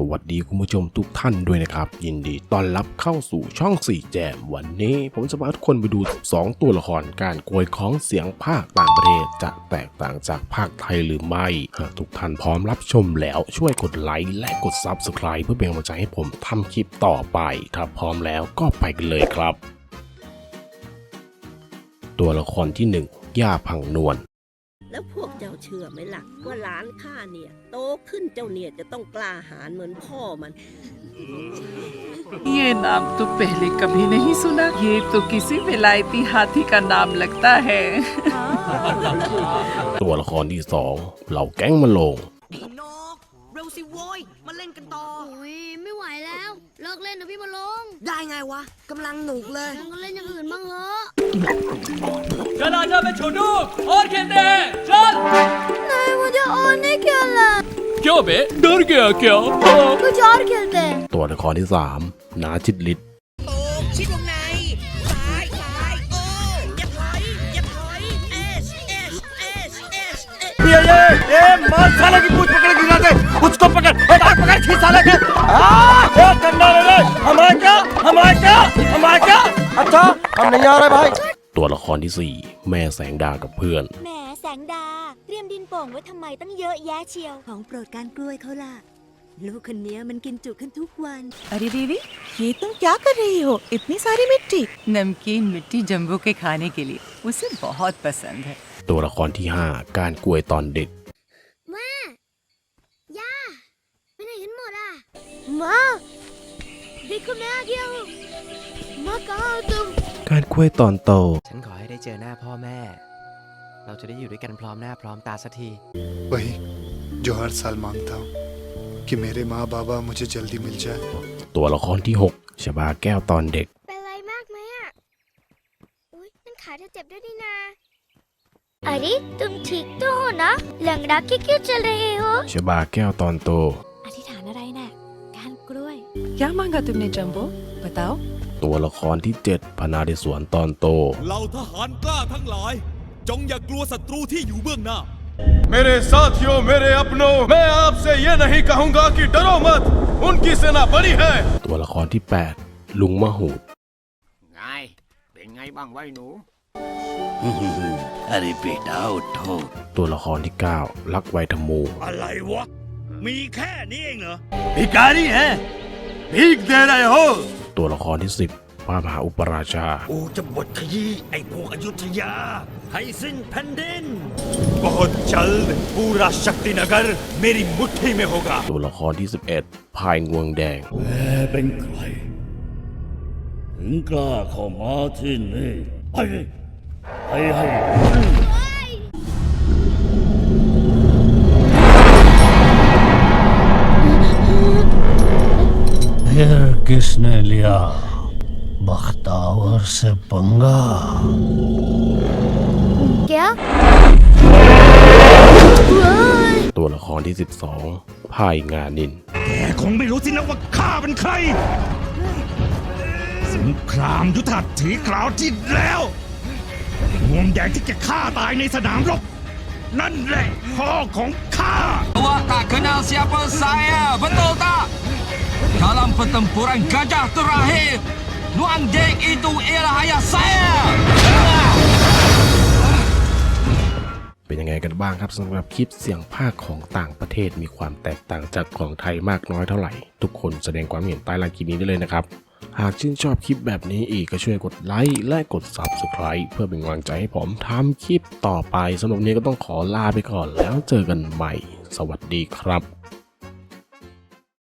สวัสดีคุณผู้ชมทุกท่านด้วยนะครับ ยินดีต้อนรับเข้าสู่ช่อง4แจมวันนี้ผมจะพาทุกคนไปดู 2 ตัวละครการกวยของเสียงภาคต่างประเทศ จะแตกต่างจากภาคไทยหรือไม่หากทุกท่านพร้อมรับชมแล้วช่วยกดไลค์และกด Subscribe เพื่อเป็นกำลังใจให้ผมทำคลิปต่อไป ถ้าพร้อมแล้วก็ไปกันเลยครับ ตัวละครที่ 1 ย่าพังนวล แล้วพวกเจ้าเชื่อไหมล่ะ ว่าหลานข้าเนี่ย โตขึ้นเจ้าเนี่ยจะต้องกล้าหาญเหมือนพ่อมัน ये नाम तो पहले कभी नहीं सुना ये तो किसी विलायती हाथी का नाम लगता है ตัวละครที่ 2 เหล่าแก๊งมะโลง ไอ้นกเร็ว สิโว้ยมาเล่นกันต่อ โอ้ยไม่ไหวแล้ว เลิกเล่นนะพี่มาลงได้ไงวะกำลังหนุกเลย งั้นกเล่นอย่างอื่นบ้างเหรอะกระดาษจะเป็นชูดูออนเคนเดจันนายมันจะออนได้แค่ละเกียวเบเดอร์เกียวเกียวก็จอร์เคนเดตัวละครที่สามนาชิตลิศโอ้ชิดวงในซ้ายซ้ายโอ้อย่าถอยอย่าถอยเอสเอสเอสเอสเย่เย่เย่ अच्छा हम नहीं आ रहे भाई ตัวละครที่ 4 แม่แสงดากับเพื่อน แหมแสงดา เตรียมดินโป่งไว้ทำไมตั้งเยอะแยะเชียว ของโปรดการกล้วยเขาล่ะ ลูกคนนี้มันกินจุขึ้นทุกวัน अरे बीवी ये तुम क्या कर रही हो इतनी सारी मिट्टी नमकीन मिट्टी जम्बो के खाने के लिए उसे बहुत पसंद है ตัวละครที่ 5 การกล้วยตอนเด็ก แม่ย่าไปไหนกันหมดอ่ะมาदेखो मैं आ गया हूँ माँ कहाँ हो तुम การ กล้วยตอนโต ฉันขอให้ได้เจอหน้าพ่อแม่ เราจะได้อยู่ด้วยกันพร้อมหน้าพร้อมตาสักที वही जो हर साल मांगता हूँ कि मेरे माँ बाबा मुझे जल्दी मिल जाए ตัวละครที่ 6 ชบาแก้วตอนเด็ก เป็นไรมากไหมอ่ะ อุ้ยนั่นขาเธอเจ็บด้วยนี่นาअरे तुम ठीक तो हो ना लंगड़ा के क्यों चल रहे हो ชบาแก้วตอนโต อธิษฐานอะไรน่ะ การกล้วย क्या मांगा तुमने जम्बो बताओ ตัวละครที่ 7 พนาดิสวนตอนโต เหล่าทหารกล้าทั้งหลาย จงอย่ากลัวศัตรูที่อยู่เบื้องหน้า मेरे साथियों मेरे अपनों मैं आपसे ये नहीं कहूँगा कि डरो मत उनकी सेना बड़ी है ตัวละครที่ 8 ลุงมะหูด ไง เป็นไงบ้างไว้หนู अरे बेटा उठो ตัวละครที่ 9 ลักไวทมู อะไรวะ มีแค่นี้เองเหรอพิการีแฮพิกเดรไอโฮตัวละครที่สิบพระมหาอุปราชากูจะบทขยี้ไอ้พวกอยุธยา ให้สิ้นแผ่นดินบอดจัลปูราชักตินกรเมริมุทีเมโฮกาตัวละครที่ 11 พายงวงแดงแกเป็นใคร ถึงกล้าเข้ามาที่นี่ ไป ไปให้ किसने लिया बख्तावर से पंगा क्या ตัวละครที่ 12 พายงานิน แกคงไม่รู้สินะว่าข้าเป็นใคร สงครามยุทธหัตถีคราวที่แล้วงวงแดงที่แกฆ่าตายในสนามรบ นั่นแหละพ่อของข้า Awak tak kenal siapa saya betul tak dalam pertempuran gajah terakhir Luang Dek itu ialah ayah saya เป็นยังไงกันบ้างครับสำหรับคลิปเสียงภาคของต่างประเทศมีความแตกต่างจากของไทยมากน้อยเท่าไหร่ ทุกคนแสดงความเห็นใต้ล่างคลิปนี้ได้เลยนะครับ หากชื่นชอบคลิปแบบนี้อีกก็ช่วยกดไลค์และกด Subscribe เพื่อเป็นกำลังใจให้ผมทำคลิปต่อไปสำหรับนี้ก็ต้องขอลาไปก่อนแล้วเจอกันใหม่ สวัสดีครับ